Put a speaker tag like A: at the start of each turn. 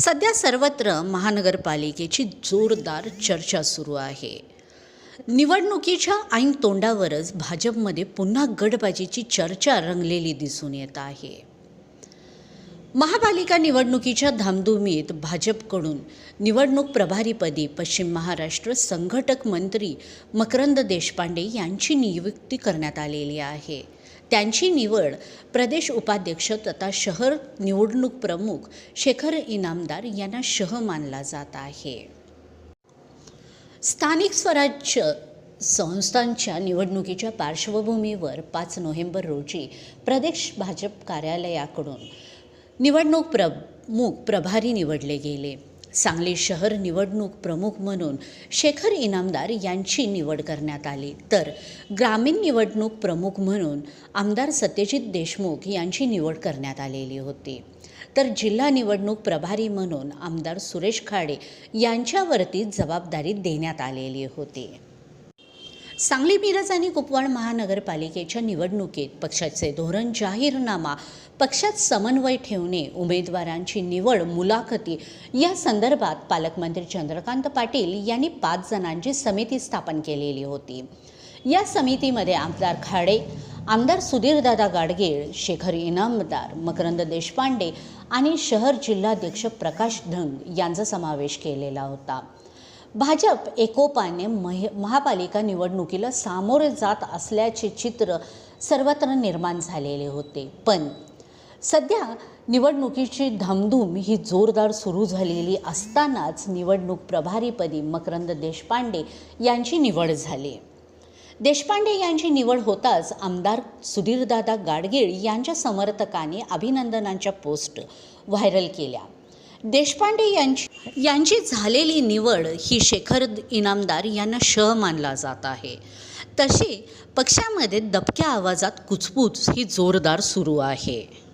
A: सध्या सर्वत्र महानगरपालिकेची जोरदार चर्चा सुरू आहे. निवडणुकीच्या ऐन तोंडावरच भाजपमध्ये पुन्हा गटबाजीची चर्चा रंगलेली दिसून येत आहे. महापालिका निवडणुकीच्या धामधुमीत भाजपकडून निवडणूक प्रभारीपदी पश्चिम महाराष्ट्र संघटक मंत्री मकरंद देशपांडे यांची नियुक्ती करण्यात आलेली आहे. त्यांची निवड प्रदेश उपाध्यक्ष तथा शहर निवडणूक प्रमुख शेखर इनामदार यांना शह मानला जात आहे. स्थानिक स्वराज्य संस्थांच्या निवडणुकीच्या पार्श्वभूमीवर पाच नोव्हेंबर रोजी प्रदेश भाजप कार्यालयाकडून निवडणूक प्रमुख प्रभारी निवडले गेले. सांगली शहर निवडणूक प्रमुख म्हणून शेखर इनामदार यांची निवड करण्यात आली. तर ग्रामीण निवडणूक प्रमुख म्हणून आमदार सत्यजित देशमुख यांची निवड करण्यात आलेली होती. तर जिल्हा निवडणूक प्रभारी म्हणून आमदार सुरेश खाडे यांच्यावरती जबाबदारी देण्यात आलेली होती. सांगली मिरज आणि कुपवाड महानगरपालिकेच्या निवडणुकीत पक्षाचे धोरण जाहीरनामा पक्षात समन्वय ठेवणे उमेदवारांची निवड मुलाखती या संदर्भात पालकमंत्री चंद्रकांत पाटील यांनी पाच जणांची समिती स्थापन केलेली होती. या समितीमध्ये आमदार खाडे आमदार सुधीरदादा गाडगीळ शेखर इनामदार मकरंद देशपांडे आणि शहर जिल्हाध्यक्ष प्रकाश धंग यांचा समावेश केलेला होता. भाजप एकोपाने मह महापालिका निवडणुकीला सामोरे जात असल्याचे चित्र सर्वत्र निर्माण झालेले होते. पण सध्या निवडणुकीची धामधूम ही जोरदार सुरू झालेली असतानाच निवडणूक प्रभारीपदी मकरंद देशपांडे यांची निवड झाली. देशपांडे यांची निवड होताच आमदार सुधीरदादा गाडगीळ यांच्या समर्थकांनी अभिनंदनाच्या पोस्ट व्हायरल केल्या. देशपांडे यांची यांची झालेली निवड ही शेखर इनामदार यांना श मानला जात आहे. तशी पक्षामध्ये दबक्या आवाजात कुचपूच ही जोरदार सुरू आहे.